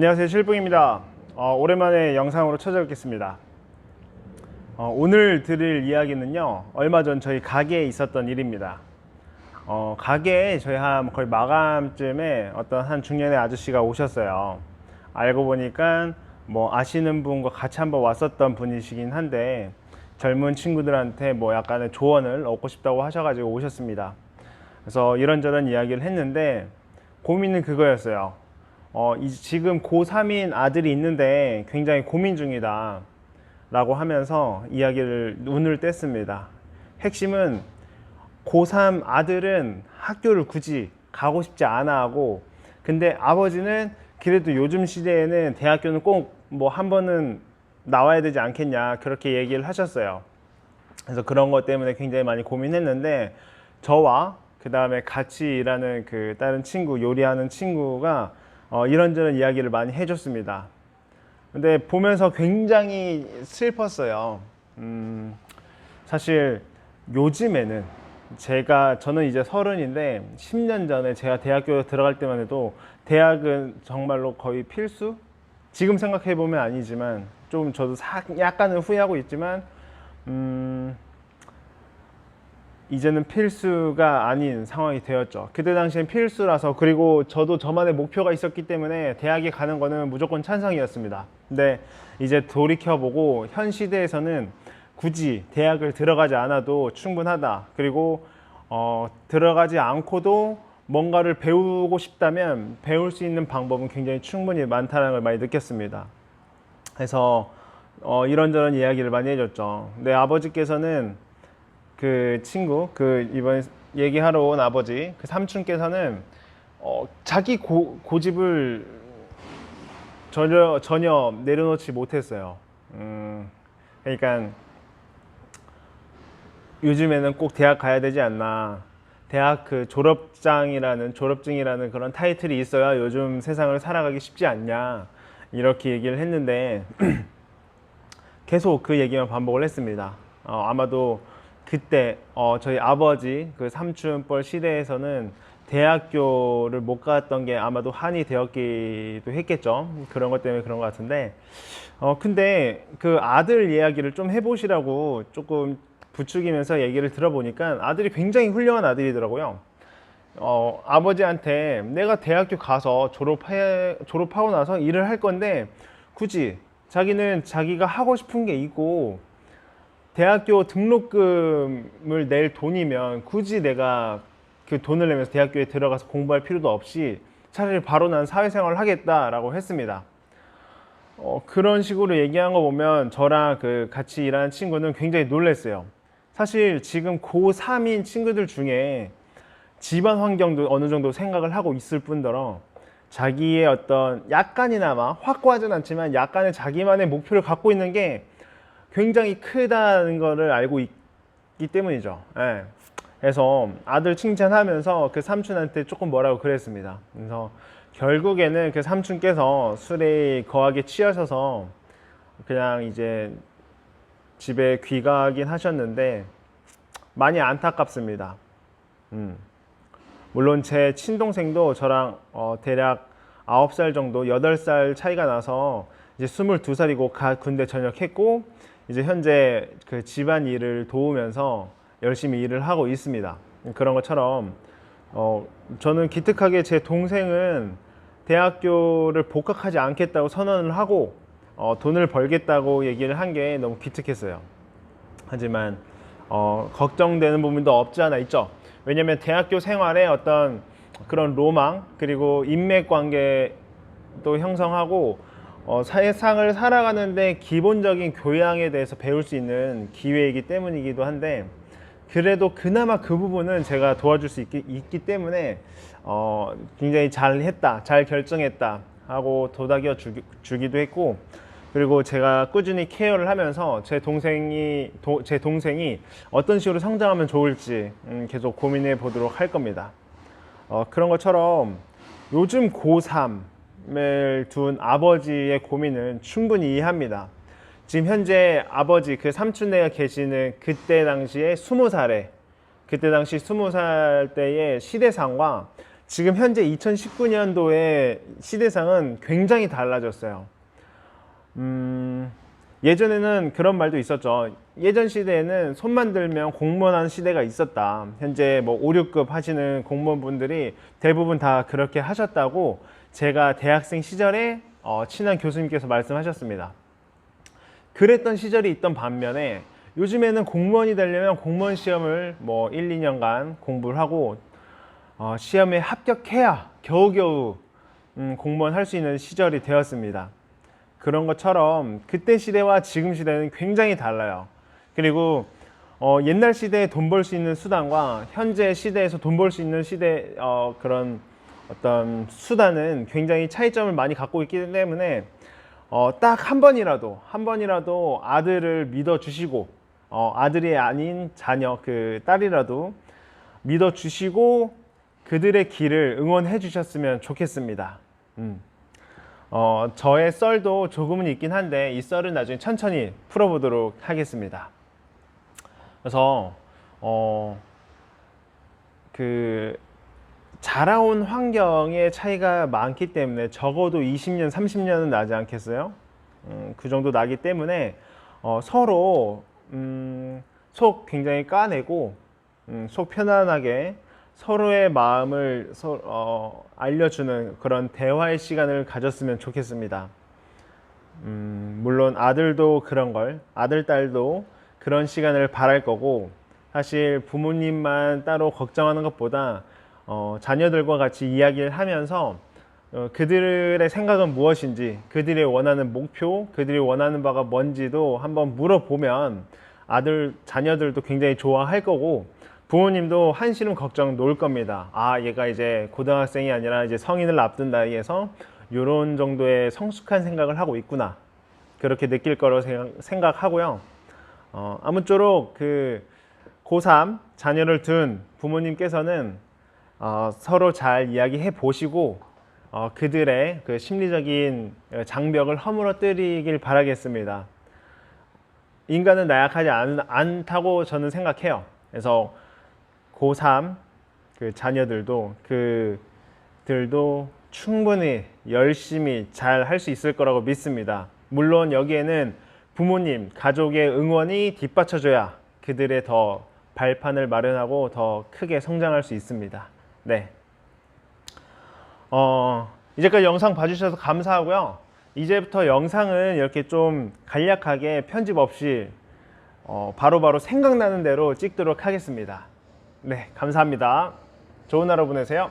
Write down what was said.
안녕하세요 실붕입니다. 어, 오랜만에 영상으로 찾아뵙겠습니다. 어, 오늘 드릴 이야기는요 얼마 전 저희 가게에 있었던 일입니다. 어, 가게에 저희 한 거의 마감쯤에 어떤 한 중년의 아저씨가 오셨어요. 알고 보니까 뭐 아시는 분과 같이 한번 왔었던 분이시긴 한데 젊은 친구들한테 뭐 약간의 조언을 얻고 싶다고 하셔가지고 오셨습니다. 그래서 이런저런 이야기를 했는데 고민은 그거였어요 어, 이- 지금 고3인 아들이 있는데 굉장히 고민 중이다. 라고 하면서 이야기를 눈을 뗐습니다. 핵심은 고3 아들은 학교를 굳이 가고 싶지 않아 하고, 근데 아버지는 그래도 요즘 시대에는 대학교는 꼭 뭐 한 번은 나와야 되지 않겠냐, 그렇게 얘기를 하셨어요. 그래서 그런 것 때문에 굉장히 많이 고민했는데, 저와 그 다음에 같이 일하는 그 다른 친구, 요리하는 친구가 어, 이런저런 이야기를 많이 해줬습니다. 근데 보면서 굉장히 슬펐어요. 음, 사실 요즘에는 제가 저는 이제 서른인데 10년 전에 제가 대학교 들어갈 때만 해도 대학은 정말로 거의 필수? 지금 생각해 보면 아니지만 좀 저도 사- 약간은 후회하고 있지만 음, 이제는 필수가 아닌 상황이 되었죠. 그때 당시엔 필수라서 그리고 저도 저만의 목표가 있었기 때문에 대학에 가는 거는 무조건 찬성이었습니다. 근데 이제 돌이켜보고 현 시대에서는 굳이 대학을 들어가지 않아도 충분하다. 그리고 어, 들어가지 않고도 뭔가를 배우고 싶다면 배울 수 있는 방법은 굉장히 충분히 많다는 걸 많이 느꼈습니다. 그래서 어, 이런저런 이야기를 많이 해줬죠. 내 아버지께서는 그 친구 그 이번에 얘기하러 온 아버지 그 삼촌께서는 어, 자기 고, 고집을 전혀 전혀 내려놓지 못했어요. 음, 그러니까 요즘에는 꼭 대학 가야 되지 않나. 대학 그 졸업장이라는 졸업증이라는 그런 타이틀이 있어야 요즘 세상을 살아가기 쉽지 않냐 이렇게 얘기를 했는데 계속 그 얘기만 반복을 했습니다. 어, 아마도 그때 어, 저희 아버지 그 삼촌뻘 시대에서는 대학교를 못 갔던 게 아마도 한이 되었기도 했겠죠. 그런 것 때문에 그런 것 같은데. 어, 근데 그 아들 이야기를 좀 해보시라고 조금 부추기면서 얘기를 들어보니까 아들이 굉장히 훌륭한 아들이더라고요. 어, 아버지한테 내가 대학교 가서 졸업해, 졸업하고 나서 일을 할 건데 굳이 자기는 자기가 하고 싶은 게 있고 대학교 등록금을 낼 돈이면 굳이 내가 그 돈을 내면서 대학교에 들어가서 공부할 필요도 없이 차라리 바로 난 사회생활을 하겠다라고 했습니다. 어, 그런 식으로 얘기한 거 보면 저랑 그 같이 일하는 친구는 굉장히 놀랐어요. 사실 지금 고3인 친구들 중에 집안 환경도 어느 정도 생각을 하고 있을 뿐더러 자기의 어떤 약간이나마 확고하진 않지만 약간의 자기만의 목표를 갖고 있는 게 굉장히 크다는 거를 알고 있기 때문이죠. 예. 그래서 아들 칭찬하면서 그 삼촌한테 조금 뭐라고 그랬습니다. 그래서 결국에는 그 삼촌께서 술에 거하게 취하셔서 그냥 이제 집에 귀가하긴 하셨는데 많이 안타깝습니다. 음. 물론 제 친동생도 저랑 어, 대략 9살 정도, 8살 차이가 나서 이제 22살이고 가 군대 전역했고 이제 현재 그 집안 일을 도우면서 열심히 일을 하고 있습니다. 그런 것처럼 어, 저는 기특하게 제 동생은 대학교를 복학하지 않겠다고 선언을 하고 어, 돈을 벌겠다고 얘기를 한 게 너무 기특했어요. 하지만 어, 걱정되는 부분도 없지 않아 있죠. 왜냐하면 대학교 생활에 어떤 그런 로망 그리고 인맥 관계도 형성하고 어, 세상을 살아가는데 기본적인 교양에 대해서 배울 수 있는 기회이기 때문이기도 한데 그래도 그나마 그 부분은 제가 도와줄 수 있기, 있기 때문에 어, 굉장히 잘 했다, 잘 결정했다 하고 도닥여 주기, 주기도 했고 그리고 제가 꾸준히 케어를 하면서 제 동생이 도- 제 동생이 어떤 식으로 성장하면 좋을지 음, 계속 고민해 보도록 할 겁니다. 어, 그런 것처럼 요즘 고3을 둔 아버지의 고민은 충분히 이해합니다. 지금 현재 아버지 그 삼촌네가 계시는 그때 당시에 스무 살에 그때 당시 스무 살 때의 시대상과 지금 현재 2019년도의 시대상은 굉장히 달라졌어요. 음, 예전에는 그런 말도 있었죠. 예전 시대에는 손만 들면 공무원하는 시대가 있었다. 현재 뭐 5, 6급 하시는 공무원분들이 대부분 다 그렇게 하셨다고 제가 대학생 시절에 어, 친한 교수님께서 말씀하셨습니다. 그랬던 시절이 있던 반면에 요즘에는 공무원이 되려면 공무원 시험을 뭐 1, 2년간 공부를 하고 어, 시험에 합격해야 겨우겨우 음, 공무원 할 수 있는 시절이 되었습니다. 그런 것처럼 그때 시대와 지금 시대는 굉장히 달라요. 그리고 어, 옛날 시대에 돈 벌 수 있는 수단과 현재 시대에서 돈 벌 수 있는 시대 어, 그런 어떤 수단은 굉장히 차이점을 많이 갖고 있기 때문에 어, 딱 한 번이라도 한 번이라도 아들을 믿어 주시고 어, 아들이 아닌 자녀 그 딸이라도 믿어 주시고 그들의 길을 응원해 주셨으면 좋겠습니다. 음. 어, 저의 썰도 조금은 있긴 한데 이 썰은 나중에 천천히 풀어보도록 하겠습니다. 그래서 어, 그 자라온 환경의 차이가 많기 때문에 적어도 20년, 30년은 나지 않겠어요? 음, 그 정도 나기 때문에 어, 서로 음, 속 굉장히 까내고 음, 속 편안하게 서로의 마음을 서, 어, 알려주는 그런 대화의 시간을 가졌으면 좋겠습니다. 음, 물론 아들도 그런 걸, 아들, 딸도 그런 시간을 바랄 거고, 사실 부모님만 따로 걱정하는 것보다 어, 자녀들과 같이 이야기를 하면서 어, 그들의 생각은 무엇인지, 그들이 원하는 목표, 그들이 원하는 바가 뭔지도 한번 물어보면 아들, 자녀들도 굉장히 좋아할 거고, 부모님도 한시름 걱정 놓을 겁니다. 아, 얘가 이제 고등학생이 아니라 이제 성인을 앞둔 나이에서 이런 정도의 성숙한 생각을 하고 있구나. 그렇게 느낄 생각- 생각하고요. 어, 아무쪼록 그 고3 자녀를 둔 부모님께서는 어, 서로 잘 이야기해 보시고 어, 그들의 그 심리적인 장벽을 허물어뜨리길 바라겠습니다. 인간은 나약하지 않, 않다고 저는 생각해요. 그래서 고3 그 자녀들도 그들도 충분히 열심히 잘 할 수 있을 거라고 믿습니다. 물론 여기에는 부모님, 가족의 응원이 뒷받쳐줘야 그들의 더 발판을 마련하고 더 크게 성장할 수 있습니다. 네. 어, 이제까지 영상 봐주셔서 감사하고요. 이제부터 영상은 이렇게 좀 간략하게 편집 없이 어, 바로바로 생각나는 대로 찍도록 하겠습니다. 네, 감사합니다. 좋은 하루 보내세요.